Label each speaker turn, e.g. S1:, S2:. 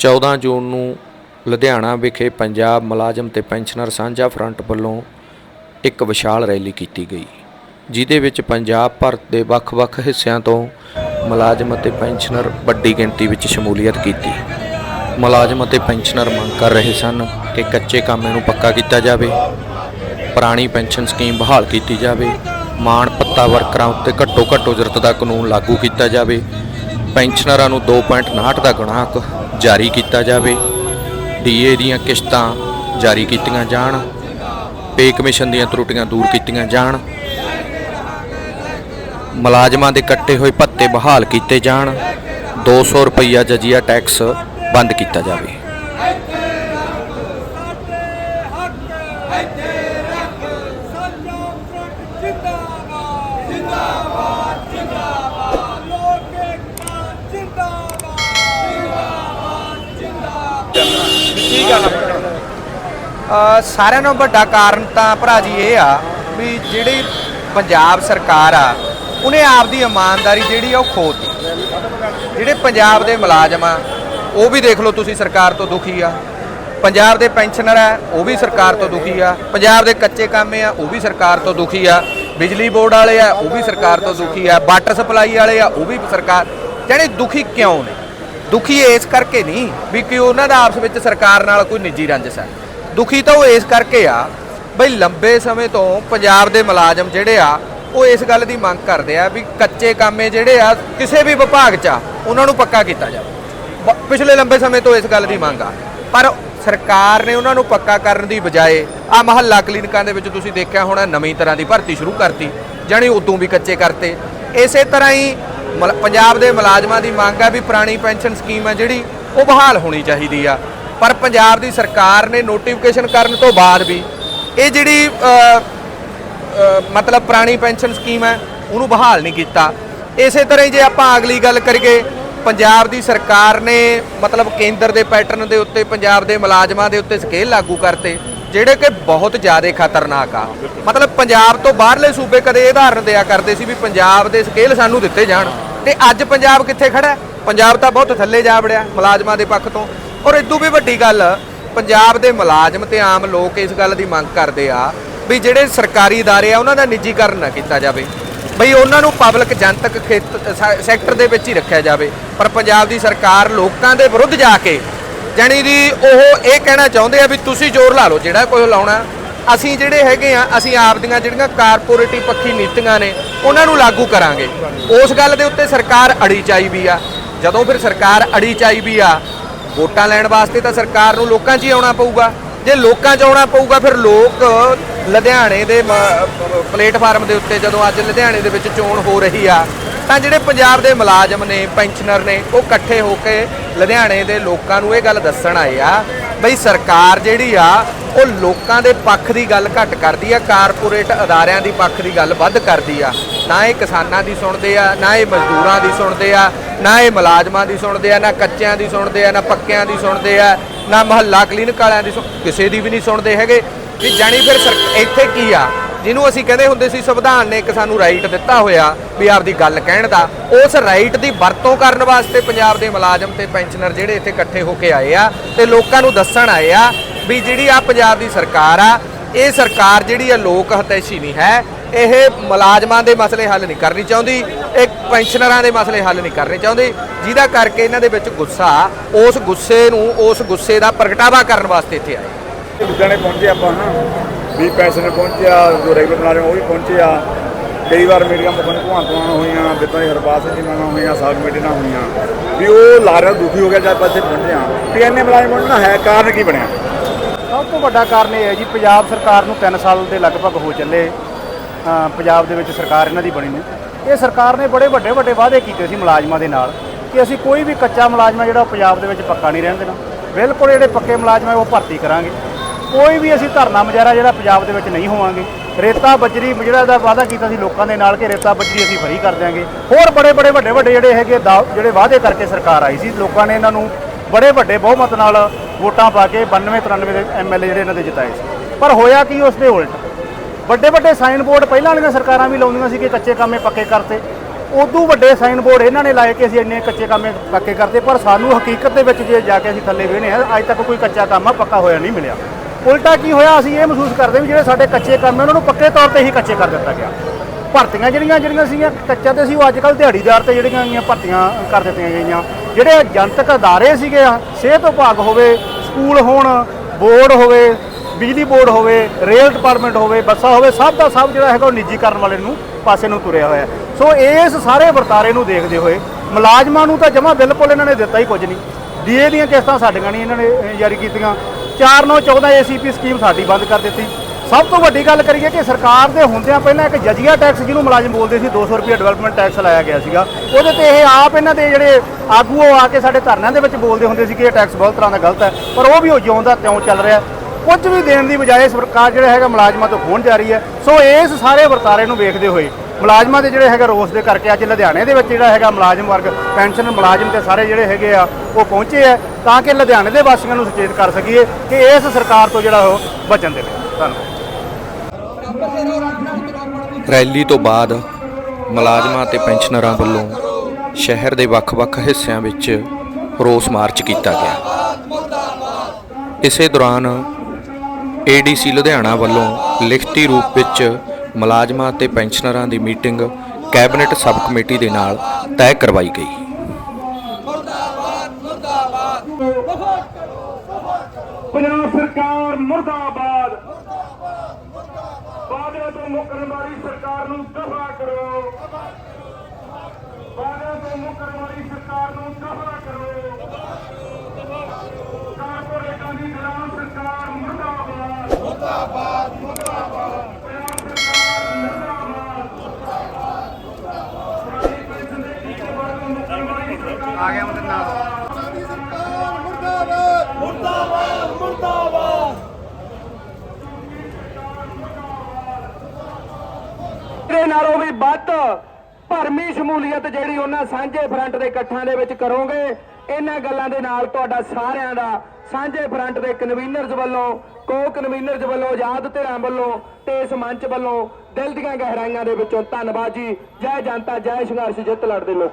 S1: 14 ਜੂਨ ਨੂੰ ਲੁਧਿਆਣਾ ਵਿਖੇ ਪੰਜਾਬ ਮੁਲਾਜ਼ਮ ਤੇ ਪੈਨਸ਼ਨਰ ਸਾਂਝਾ ਫਰੰਟ ਵੱਲੋਂ ਇੱਕ ਵਿਸ਼ਾਲ ਰੈਲੀ ਕੀਤੀ ਗਈ, ਜਿਹਦੇ ਵਿੱਚ ਪੰਜਾਬ ਭਰ ਦੇ ਵੱਖ-ਵੱਖ ਹਿੱਸਿਆਂ ਤੋਂ ਮੁਲਾਜ਼ਮ ਅਤੇ ਪੈਨਸ਼ਨਰ ਵੱਡੀ ਗਿਣਤੀ ਵਿੱਚ ਸ਼ਮੂਲੀਅਤ ਕੀਤੀ। ਮੁਲਾਜ਼ਮ ਅਤੇ ਪੈਨਸ਼ਨਰ ਮੰਗ ਕਰ ਰਹੇ ਸਨ ਕਿ ਕੱਚੇ ਕਾਮੇ ਨੂੰ ਪੱਕਾ ਕੀਤਾ ਜਾਵੇ, ਪੁਰਾਣੀ ਪੈਨਸ਼ਨ ਸਕੀਮ ਬਹਾਲ ਕੀਤੀ ਜਾਵੇ, ਮਾਣ ਪੱਤਾ ਵਰਕਰਾਂ ਉੱਤੇ ਘੱਟੋ ਘੱਟ ਉਜਰਤ ਦਾ ਕਾਨੂੰਨ ਲਾਗੂ ਕੀਤਾ ਜਾਵੇ, ਪੈਨਸ਼ਨਰਾਂ ਨੂੰ 2.59 ਦਾ ਗੁਣਾਕ ਜਾਰੀ ਕੀਤਾ ਜਾਵੇ। ਡੀਏ ਦੀਆਂ ਕਿਸ਼ਤਾਂ ਜਾਰੀ ਕੀਤੀਆਂ ਜਾਣ। ਪੇ ਕਮਿਸ਼ਨ ਦੀਆਂ ਤਰੁੱਟੀਆਂ ਦੂਰ ਕੀਤੀਆਂ ਜਾਣ। ਮੁਲਾਜ਼ਮਾਂ ਦੇ ਕੱਟੇ ਹੋਏ ਭੱਤੇ ਬਹਾਲ ਕੀਤੇ ਜਾਣ। 200 ਰੁਪਈਆ ਜਜੀਆ ਟੈਕਸ ਬੰਦ ਕੀਤਾ ਜਾਵੇ।
S2: ਸਾਰਿਆਂ ਨਾਲੋਂ ਵੱਡਾ ਕਾਰਨ ਤਾਂ ਭਰਾ ਜੀ ਇਹ ਆ ਵੀ ਜਿਹੜੀ ਪੰਜਾਬ ਸਰਕਾਰ ਆ, ਉਹਨੇ ਆਪਦੀ ਇਮਾਨਦਾਰੀ ਜਿਹੜੀ ਆ ਉਹ ਖੋਤੀ। ਜਿਹੜੇ ਪੰਜਾਬ ਦੇ ਮੁਲਾਜ਼ਮ ਆ, ਉਹ ਵੀ ਦੇਖ ਲਓ ਤੁਸੀਂ ਸਰਕਾਰ ਤੋਂ ਦੁਖੀ ਆ। ਪੰਜਾਬ ਦੇ ਪੈਨਸ਼ਨਰ ਆ, ਉਹ ਵੀ ਸਰਕਾਰ ਤੋਂ ਦੁਖੀ ਆ। ਪੰਜਾਬ ਦੇ ਕੱਚੇ ਕਾਮੇ ਆ, ਉਹ ਵੀ ਸਰਕਾਰ ਤੋਂ ਦੁਖੀ ਆ। ਬਿਜਲੀ ਬੋਰਡ ਵਾਲੇ ਆ, ਉਹ ਵੀ ਸਰਕਾਰ ਤੋਂ ਦੁਖੀ ਆ। ਵਾਟਰ ਸਪਲਾਈ ਵਾਲੇ ਆ, ਉਹ ਵੀ ਸਰਕਾਰ, ਜਾਣੀ ਦੁਖੀ ਕਿਉਂ ਨੇ? ਦੁਖੀ ਇਸ ਕਰਕੇ ਨਹੀਂ ਵੀ ਕਿ ਉਹਨਾਂ ਦਾ ਆਪਸ ਵਿੱਚ ਸਰਕਾਰ ਨਾਲ ਕੋਈ ਨਿੱਜੀ ਰੰਜਿਸ਼ ਹੈ ਦੁਖੀ ਤਾਂ ਉਹ ਇਸ ਕਰਕੇ ਆ, ਬਈ ਲੰਬੇ ਸਮੇਂ ਤੋਂ ਪੰਜਾਬ ਦੇ ਮੁਲਾਜ਼ਮ ਜਿਹੜੇ ਆ, ਉਹ ਇਸ ਗੱਲ ਦੀ ਮੰਗ ਕਰਦੇ ਆ ਵੀ ਕੱਚੇ ਕਾਮੇ ਜਿਹੜੇ ਆ, ਕਿਸੇ ਵੀ ਵਿਭਾਗ 'ਚ ਆ, ਉਹਨਾਂ ਨੂੰ ਪੱਕਾ ਕੀਤਾ ਜਾਵੇ। ਪਿਛਲੇ ਲੰਬੇ ਸਮੇਂ ਤੋਂ ਇਸ ਗੱਲ ਦੀ ਮੰਗ ਆ। ਪਰ ਸਰਕਾਰ ਨੇ ਉਹਨਾਂ ਨੂੰ ਪੱਕਾ ਕਰਨ ਦੀ ਬਜਾਏ ਆ ਮਹੱਲਾ ਕਲੀਨਿਕਾਂ ਦੇ ਵਿੱਚ ਤੁਸੀਂ ਦੇਖਿਆ ਹੋਣਾ, ਨਵੀਂ ਤਰ੍ਹਾਂ ਦੀ ਭਰਤੀ ਸ਼ੁਰੂ ਕਰਤੀ, ਜਾਣੀ ਉਦੋਂ ਵੀ ਕੱਚੇ ਕਰਤੇ। ਇਸੇ ਤਰ੍ਹਾਂ ਹੀ ਮਲ- ਪੰਜਾਬ ਦੇ ਮੁਲਾਜ਼ਮਾਂ ਦੀ ਮੰਗ ਆ ਵੀ ਪੁਰਾਣੀ ਪੈਨਸ਼ਨ ਸਕੀਮ ਆ ਜਿਹੜੀ, ਉਹ ਬਹਾਲ ਹੋਣੀ ਚਾਹੀਦੀ ਆ। ਪਰ ਪੰਜਾਬ ਦੀ ਸਰਕਾਰ ਨੇ ਨੋਟੀਫਿਕੇਸ਼ਨ ਕਰਨ ਤੋਂ ਬਾਅਦ ਵੀ ਇਹ ਜਿਹੜੀ ਮਤਲਬ ਪੁਰਾਣੀ ਪੈਨਸ਼ਨ ਸਕੀਮ ਹੈ, ਉਹਨੂੰ ਬਹਾਲ ਨਹੀਂ ਕੀਤਾ। ਇਸੇ ਤਰ੍ਹਾਂ ਹੀ ਜੇ ਆਪਾਂ ਅਗਲੀ ਗੱਲ ਕਰੀਏ, ਪੰਜਾਬ ਦੀ ਸਰਕਾਰ ਨੇ ਮਤਲਬ ਕੇਂਦਰ ਦੇ ਪੈਟਰਨ ਦੇ ਉੱਤੇ, ਪੰਜਾਬ ਦੇ ਮੁਲਾਜ਼ਮਾਂ ਦੇ ਉੱਤੇ ਸਕੇਲ ਲਾਗੂ ਕਰਤੇ, ਜਿਹੜੇ ਕਿ ਬਹੁਤ ਜ਼ਿਆਦਾ ਖਤਰਨਾਕ ਆ। ਮਤਲਬ ਪੰਜਾਬ ਤੋਂ ਬਾਹਰਲੇ ਸੂਬੇ ਕਦੇ ਉਦਾਹਰਨ ਦਿਆ ਕਰਦੇ ਸੀ ਵੀ ਪੰਜਾਬ ਦੇ ਸਕੇਲ ਸਾਨੂੰ ਦਿੱਤੇ ਜਾਣ। ਤੇ ਅੱਜ ਪੰਜਾਬ ਕਿੱਥੇ ਖੜਾ ਪੰਜਾਬ ਤਾਂ ਬਹੁਤ ਥੱਲੇ ਜਾ ਵੜਿਆ, ਮੁਲਾਜ਼ਮਾਂ ਦੇ ਪੱਖ ਤੋਂ। ਔਰ ਇਦੋਂ ਵੀ ਵੱਡੀ ਗੱਲ ਪੰਜਾਬ ਦੇ ਮੁਲਾਜ਼ਮ ਤੇ ਆਮ ਲੋਕ ਇਸ ਗੱਲ ਦੀ ਮੰਗ ਕਰਦੇ ਆ ਵੀ ਜਿਹੜੇ ਸਰਕਾਰੀ ادارے ਆ ਉਹਨਾਂ ਦਾ ਨਿੱਜੀਕਰਨ ਨਾ ਕੀਤਾ ਜਾਵੇ ਬਈ ਉਹਨਾਂ ਨੂੰ ਪਬਲਿਕ ਜਨਤਕ ਖੇਤ- ਸੈ- ਸੈਕਟਰ ਦੇ ਵਿੱਚ ਹੀ ਰੱਖਿਆ ਜਾਵੇ ਪਰ ਪੰਜਾਬ ਦੀ ਸਰਕਾਰ ਲੋਕਾਂ ਦੇ ਵਿਰੁੱਧ ਜਾ ਕੇ ਜਾਣੀ ਦੀ ਉਹ ਇਹ ਕਹਿਣਾ ਚਾਹੁੰਦੇ ਆ ਵੀ ਤੁਸੀਂ ਜ਼ੋਰ ਲਾ ਲਓ ਜਿਹੜਾ ਕੋਈ ਲਾਉਣਾ ਅਸੀਂ ਜਿਹੜੇ ਹੈਗੇ ਆ ਅਸੀਂ ਆਪ ਦੀਆਂ ਜਿਹੜੀਆਂ ਕਾਰਪੋਰੇਟਿਵ ਪੱਖੀ ਨੀਤੀਆਂ ਨੇ ਉਹਨਾਂ ਨੂੰ ਲਾਗੂ ਕਰਾਂਗੇ ਉਸ ਗੱਲ ਦੇ ਉੱਤੇ ਸਰਕਾਰ ਅੜੀ ਚਾਈ ਵੀ ਆ ਜਦੋਂ ਫਿਰ ਸਰਕਾਰ ਅੜੀ ਚਾਈ ਵੀ ਆ ਵੋਟਾਂ ਲੈਣ ਵਾਸਤੇ ਤਾਂ ਸਰਕਾਰ ਨੂੰ ਲੋਕਾਂ 'ਚ ਹੀ ਆਉਣਾ ਪਊਗਾ। ਜੇ ਲੋਕਾਂ 'ਚ ਆਉਣਾ ਪਊਗਾ, ਫਿਰ ਲੋਕ ਲੁਧਿਆਣੇ ਦੇ ਪਲੇਟਫਾਰਮ ਦੇ ਉੱਤੇ ਜਦੋਂ ਅੱਜ ਲੁਧਿਆਣੇ ਦੇ ਵਿੱਚ ਚੋਣ ਹੋ ਰਹੀ ਆ, ਤਾਂ ਜਿਹੜੇ ਪੰਜਾਬ ਦੇ ਮੁਲਾਜ਼ਮ ਨੇ, ਪੈਨਸ਼ਨਰ ਨੇ, ਉਹ ਇਕੱਠੇ ਹੋ ਕੇ ਲੁਧਿਆਣੇ ਦੇ ਲੋਕਾਂ ਨੂੰ ਇਹ ਗੱਲ ਦੱਸਣ ਆਏ ਆ ਬਈ ਸਰਕਾਰ ਜਿਹੜੀ ਆ, ਉਹ ਲੋਕਾਂ ਦੇ ਪੱਖ ਦੀ ਗੱਲ ਘੱਟ ਕਰਦੀ ਆ, ਕਾਰਪੋਰੇਟ ਅਦਾਰਿਆਂ ਦੀ ਪੱਖ ਦੀ ਗੱਲ ਵੱਧ ਕਰਦੀ ਆ। ਨਾ ਇਹ ਕਿਸਾਨਾਂ ਦੀ ਸੁਣਦੇ ਆ, ਨਾ ਇਹ ਮਜ਼ਦੂਰਾਂ ਦੀ ਸੁਣਦੇ ਆ, ਨਾ ਇਹ ਮੁਲਾਜ਼ਮਾਂ ਦੀ ਸੁਣਦੇ ਆ, ਨਾ ਕੱਚਿਆਂ ਦੀ ਸੁਣਦੇ ਆ, ਨਾ ਪੱਕਿਆਂ ਦੀ ਸੁਣਦੇ ਆ, ਨਾ ਮਹੱਲਾ ਕਲੀਨਿਕ ਵਾਲਿਆਂ ਦੀ ਸੁਣ- ਕਿਸੇ ਦੀ ਵੀ ਨਹੀਂ ਸੁਣਦੇ ਹੈਗੇ। ਵੀ ਜਾਣੀ ਫਿਰ ਸਰ- ਇੱਥੇ ਕੀ ਆ? ਜਿਹਨੂੰ ਅਸੀਂ ਕਹਿੰਦੇ ਹੁੰਦੇ ਸੀ, ਸੰਵਿਧਾਨ ਨੇ ਇੱਕ ਸਾਨੂੰ ਰਾਈਟ ਦਿੱਤਾ ਹੋਇਆ ਵੀ ਆਪਦੀ ਗੱਲ ਕਹਿਣ ਦਾ। ਉਸ ਰਾਈਟ ਦੀ ਵਰਤੋਂ ਕਰਨ ਵਾਸਤੇ ਪੰਜਾਬ ਦੇ ਮੁਲਾਜ਼ਮ ਤੇ ਪੈਨਸ਼ਨਰ ਜਿਹੜੇ ਇੱਥੇ ਇਕੱਠੇ ਹੋ ਕੇ ਆਏ ਆ ਤੇ ਲੋਕਾਂ ਨੂੰ ਦੱਸਣ ਆਏ ਆ ਵੀ ਜਿਹੜੀ ਆ ਪੰਜਾਬ ਦੀ ਸਰਕਾਰ ਆ, ਇਹ ਸਰਕਾਰ ਜਿਹੜੀ ਆ ਲੋਕ ਹਤੈਸ਼ੀ ਨਹੀਂ ਹੈ। ਇਹ ਮੁਲਾਜ਼ਮਾਂ ਦੇ ਮਸਲੇ ਹੱਲ ਨਹੀਂ ਕਰਨੀ ਚਾਹੁੰਦੀ ਇਹ ਪੈਨਸ਼ਨਰਾਂ ਦੇ ਮਸਲੇ ਹੱਲ ਨਹੀਂ ਕਰਨੇ ਚਾਹੁੰਦੀ ਜਿਹਦਾ ਕਰਕੇ ਇਹਨਾਂ ਦੇ ਵਿੱਚ ਗੁੱਸਾ ਉਸ ਗੁੱਸੇ ਨੂੰ ਉਸ ਗੁੱਸੇ ਦਾ ਪ੍ਰਗਟਾਵਾ ਕਰਨ ਵਾਸਤੇ ਇੱਥੇ ਆਏ।
S3: ਲੁਧਿਆਣੇ ਪਹੁੰਚੇ ਆਪਾਂ ਨਾ ਵੀ ਪੈਸੇ ਪਹੁੰਚਿਆ ਜੋ ਰੈਗੂਲਰ ਮੁਲਾਜ਼ਮ ਉਹ ਵੀ ਪਹੁੰਚੇ ਆ ਕਈ ਵਾਰ ਮੇਰੀਆਂ ਮੁਖਨ ਭਗਵੰਤਮਾਨ ਹੋਈਆਂ ਬਿੱਤਾਂ ਦੀ ਹਰਪਾਲ ਸਿੰਘ ਜੀ ਨਾਲ ਹੋਈਆਂ ਸਾਗ ਕਮੇਟੀ ਨਾਲ ਹੋਈਆਂ। ਵੀ ਉਹ ਲਾਰਾ ਦੁਖੀ ਹੋ ਗਿਆ ਜਦ ਪਾਸੇ ਪਹੁੰਚੇ ਆ ਵੀ ਇੰਨੇ ਮੁਲਾਜ਼ਮ ਪਹੁੰਚਣਾ ਹੈ ਕਾਰਨ ਕੀ ਬਣਿਆ?
S4: ਸਭ ਤੋਂ ਵੱਡਾ ਕਾਰਨ ਇਹ ਹੈ ਜੀ ਪੰਜਾਬ ਸਰਕਾਰ ਨੂੰ 3 ਸਾਲ ਦੇ ਲਗਭਗ ਹੋ ਚੱਲੇ। ਪੰਜਾਬ ਦੇ ਵਿੱਚ ਸਰਕਾਰ ਇਹਨਾਂ ਦੀ ਬਣੀ ਨੇ। ਇਹ ਸਰਕਾਰ ਨੇ ਬੜੇ ਵੱਡੇ ਵੱਡੇ ਵਾਅਦੇ ਕੀਤੇ ਸੀ ਮੁਲਾਜ਼ਮਾਂ ਦੇ ਨਾਲ ਕਿ ਅਸੀਂ ਕੋਈ ਵੀ ਕੱਚਾ ਮੁਲਾਜ਼ਮ ਹੈ ਜਿਹੜਾ ਉਹ ਪੰਜਾਬ ਦੇ ਵਿੱਚ ਪੱਕਾ ਨਹੀਂ ਰਹਿਣ ਦੇਣਾ। ਬਿਲਕੁਲ ਜਿਹੜੇ ਪੱਕੇ ਮੁਲਾਜ਼ਮ ਹੈ ਉਹ ਭਰਤੀ ਕਰਾਂਗੇ। ਕੋਈ ਵੀ ਅਸੀਂ ਧਰਨਾ ਮੁਜ਼ਾਹਰਾ ਜਿਹੜਾ ਪੰਜਾਬ ਦੇ ਵਿੱਚ ਨਹੀਂ ਹੋਵਾਂਗੇ। ਰੇਤਾ ਬਜਰੀ ਜਿਹੜਾ ਦਾ ਵਾਅਦਾ ਕੀਤਾ ਸੀ ਲੋਕਾਂ ਦੇ ਨਾਲ ਕਿ ਰੇਤਾ ਬਜਰੀ ਅਸੀਂ ਫਰੀ ਕਰ ਦਿਆਂਗੇ। ਹੋਰ ਬੜੇ ਬੜੇ ਵੱਡੇ ਵੱਡੇ ਜਿਹੜੇ ਹੈਗੇ ਦਾ- ਜਿਹੜੇ ਵਾਅਦੇ ਕਰਕੇ ਸਰਕਾਰ ਆਈ ਸੀ। ਲੋਕਾਂ ਨੇ ਇਹਨਾਂ ਨੂੰ ਬੜੇ ਵੱਡੇ ਬਹੁਮਤ ਨਾਲ ਵੋਟਾਂ ਪਾ ਕੇ 92 93 ਦੇ ਐਮਐਲਏ ਜਿਹੜੇ ਇਹਨਾਂ ਦੇ ਜਿਤਾਏ ਸੀ। ਪਰ ਹੋਇਆ ਕੀ ਉਸ ਦੇ ਉਲਟ? ਵੱਡੇ ਵੱਡੇ ਸਾਈਨ ਬੋਰਡ ਪਹਿਲਾਂ ਵਾਲੀਆਂ ਸਰਕਾਰਾਂ ਵੀ ਲਾਉਂਦੀਆਂ ਸੀ ਕਿ ਕੱਚੇ ਕੰਮੇ ਪੱਕੇ ਕਰਤੇ। ਉਦੋਂ ਵੱਡੇ ਸਾਈਨ ਬੋਰਡ ਇਹਨਾਂ ਨੇ ਲਾਏ ਕਿ ਅਸੀਂ ਇੰਨੇ ਕੱਚੇ ਕੰਮ ਪੱਕੇ ਕਰਤੇ, ਪਰ ਸਾਨੂੰ ਹਕੀਕਤ ਦੇ ਵਿੱਚ ਜੇ ਜਾ ਕੇ ਅਸੀਂ ਥੱਲੇ ਵੇਹਨੇ ਆ, ਅੱਜ ਤੱਕ ਕੋਈ ਕੱਚਾ ਕੰਮ ਪੱਕਾ ਹੋਇਆ ਨਹੀਂ ਮਿਲਿਆ। ਉਲਟਾ ਕੀ ਹੋਇਆ, ਅਸੀਂ ਇਹ ਮਹਿਸੂਸ ਕਰਦੇ ਵੀ ਜਿਹੜੇ ਸਾਡੇ ਕੱਚੇ ਕੰਮ ਹੈ ਉਹਨਾਂ ਨੂੰ ਪੱਕੇ ਤੌਰ ਤੇ ਹੀ ਕੱਚੇ ਕਰ ਦਿੱਤਾ ਗਿਆ। ਭਰਤੀਆਂ ਜਿਹੜੀਆਂ ਜਿਹੜੀਆਂ ਸੀਗੀਆਂ, ਕੱਚਾ ਤੇ ਸੀ, ਉਹ ਅੱਜ ਕੱਲ ਦਿਹਾੜੀਦਾਰ ਤੇ ਜਿਹੜੀਆਂ ਗਈਆਂ ਭਰਤੀਆਂ ਕਰ ਦਿੱਤੀਆਂ ਗਈਆਂ। ਜਿਹੜੇ ਜਨਤਕ ਅਦਾਰੇ ਸੀਗੇ ਸਿਹਤ ਵਿਭਾਗ ਹੋਵੇ, ਸਕੂਲ ਹੋਣ, ਬੋਰਡ ਹੋਵੇ ਬਿਜਲੀ ਬੋਰਡ ਹੋਵੇ ਰੇਲ ਡਿਪਾਰਟਮੈਂਟ ਹੋਵੇ, ਬੱਸਾਂ ਹੋਵੇ, ਸਭ ਦਾ ਸਭ ਜਿਹੜਾ ਹੈਗਾ ਉਹ ਨਿੱਜੀਕਰਨ ਵਾਲੇ ਨੂੰ ਪਾਸੇ ਨੂੰ ਤੁਰਿਆ ਹੋਇਆ ਸੋ ਇਸ ਸਾਰੇ ਵਰਤਾਰੇ ਨੂੰ ਦੇਖਦੇ ਹੋਏ ਮੁਲਾਜ਼ਮਾਂ ਨੂੰ ਤਾਂ ਜਮਾ ਬਿਲਕੁਲ ਇਹਨਾਂ ਨੇ ਦਿੱਤਾ ਹੀ ਕੁਝ ਨਹੀਂ। ਡੀਏ ਦੀਆਂ ਕਿਸ਼ਤਾਂ ਸਾਡੀਆਂ ਨਹੀਂ ਇਹਨਾਂ ਨੇ ਜਾਰੀ ਕੀਤੀਆਂ। 4914 ਏਸੀਪੀ ਸਕੀਮ ਸਾਡੀ ਬੰਦ ਕਰ ਦਿੱਤੀ। ਸਭ ਤੋਂ ਵੱਡੀ ਗੱਲ ਕਰੀਏ ਕਿ ਸਰਕਾਰ ਦੇ ਹੁੰਦਿਆਂ ਪਹਿਲਾਂ ਇੱਕ ਜਜੀਆ ਟੈਕਸ ਜਿਹਨੂੰ ਮੁਲਾਜ਼ਮ ਬੋਲਦੇ ਸੀ 200 ਰੁਪਏ ਡਿਵੈਲਪਮੈਂਟ ਟੈਕਸ ਲਾਇਆ ਗਿਆ ਸੀਗਾ। ਉਹਦੇ ਤੇ ਇਹ ਆਪ ਇਹਨਾਂ ਦੇ ਜਿਹੜੇ ਆਗੂ ਉਹ ਆ ਕੇ ਸਾਡੇ ਧਰਨਿਆਂ ਦੇ ਵਿੱਚ ਬੋਲਦੇ ਹੁੰਦੇ ਸੀ ਕਿ ਇਹ ਟੈਕਸ ਬਹੁਤ ਤਰ੍ਹਾਂ ਦਾ ਗਲਤ ਹੈ, ਪਰ ਉਹ ਵੀ ਉਹ ਜਿਉਂਦਾ ਤਿਉਂ ਚੱਲ ਰਿਹਾ ਕੁਝ ਵੀ ਦੇਣ ਦੀ ਬਜਾਏ ਸਰਕਾਰ ਜਿਹੜਾ ਹੈਗਾ ਮੁਲਾਜ਼ਮਾਂ ਤੋਂ ਖੋਹਣ ਜਾ ਰਹੀ ਹੈ। ਸੋ ਇਸ ਸਾਰੇ ਵਰਤਾਰੇ ਨੂੰ ਵੇਖਦੇ ਹੋਏ ਮੁਲਾਜ਼ਮਾਂ ਦੇ ਜਿਹੜੇ ਹੈਗਾ ਰੋਸ ਦੇ ਕਰਕੇ ਅੱਜ ਲੁਧਿਆਣੇ ਦੇ ਵਿੱਚ ਜਿਹੜਾ ਹੈਗਾ ਮੁਲਾਜ਼ਮ ਵਰਗ, ਪੈਨਸ਼ਨ ਮੁਲਾਜ਼ਮ ਤੇ ਸਾਰੇ ਜਿਹੜੇ ਹੈਗੇ ਆ, ਉਹ ਪਹੁੰਚੇ ਆ ਤਾਂ ਕਿ ਲੁਧਿਆਣੇ ਦੇ ਵਾਸੀਆਂ ਨੂੰ ਸੁਚੇਤ ਕਰ ਸਕੀਏ ਕਿ ਇਸ ਸਰਕਾਰ ਤੋਂ ਜਿਹੜਾ ਉਹ ਬਚਣ ਦੇ ਲਈ। ਧੰਨਵਾਦ।
S1: ਰੈਲੀ ਤੋਂ ਬਾਅਦ ਮੁਲਾਜ਼ਮਾਂ ਤੇ ਪੈਨਸ਼ਨਰਾਂ ਵੱਲੋਂ ਸ਼ਹਿਰ ਦੇ ਵੱਖ-ਵੱਖ ਹਿੱਸਿਆਂ ਵਿੱਚ ਰੋਸ ਮਾਰਚ ਕੀਤਾ ਗਿਆ। ਇਸੇ ਦੌਰਾਨ ਏਡੀਸੀ ਲੁਧਿਆਣਾ ਵੱਲੋਂ ਲਿਖਤੀ ਰੂਪ ਵਿੱਚ ਮੁਲਾਜ਼ਮਾਂ ਅਤੇ ਪੈਨਸ਼ਨਰਾਂ ਦੀ ਮੀਟਿੰਗ ਕੈਬਨਿਟ ਸਬ ਕਮੇਟੀ ਦੇ ਨਾਲ ਤੈਅ ਕਰਵਾਈ ਗਈ।
S5: ਪੰਜਾਬ ਸਰਕਾਰ ਮੁਰਦਾਬਾਦ। ਵਾਅਦਿਆਂ ਤੋਂ ਮੁੱਕਰਨ ਵਾਲੀ ਸਰਕਾਰ ਨੂੰ ਦਫਾ ਕਰੋ। ਵਾਅਦਿਆਂ ਤੋਂ ਮੁੱਕਰਨ ਵਾਲੀ ਸਰਕਾਰ ਨੂੰ ਦਫਾ ਕਰੋ ਕਾਰਪੋਰੇਟਾਂ ਦੀ ਗੁਲਾਮ ਸਰਕਾਰ ਮੁਰਦਾਬਾਦ ਮੁਰਦਾਬਾਦ ਮੁਰਦਾਬਾਦ ਪੰਜਾਬ ਸਰਕਾਰ ਮੁਰਦਾਬਾਦ
S4: ਆ ਗਿਆ ਮਤਲਬ ਨਾਲ
S5: ਇਹਦੇ ਨਾਲੋਂ ਵੀ ਵੱਧ ਭਰਮੀ ਸ਼ਮੂਲੀਅਤ ਜਿਹੜੀ ਉਹਨਾਂ ਸਾਂਝੇ ਫਰੰਟ ਦੇ ਇਕੱਠਾਂ ਦੇ ਵਿੱਚ ਕਰੋਗੇ, ਇਹਨਾਂ ਗੱਲਾਂ ਦੇ ਨਾਲ ਤੁਹਾਡਾ ਸਾਰਿਆਂ ਦਾ ਸਾਂਝੇ ਫਰੰਟ ਦੇ ਕਨਵੀਨਰਜ਼ ਵੱਲੋਂ ਕੋ ਕਨਵੀਨਰਜ਼ ਵੱਲੋਂ ਆਜ਼ਾਦ ਧਿਰਾਂ ਵੱਲੋਂ ਤੇ ਇਸ ਮੰਚ ਵੱਲੋਂ ਦਿਲ ਦੀਆਂ ਗਹਿਰਾਈਆਂ ਦੇ ਵਿੱਚੋਂ ਧੰਨਵਾਦ ਜੀ। ਜੈ ਜਨਤਾ, ਜੈ ਸੰਘਰਸ਼, ਜਿੱਤ ਲੜਦੇ ਲੋਕ।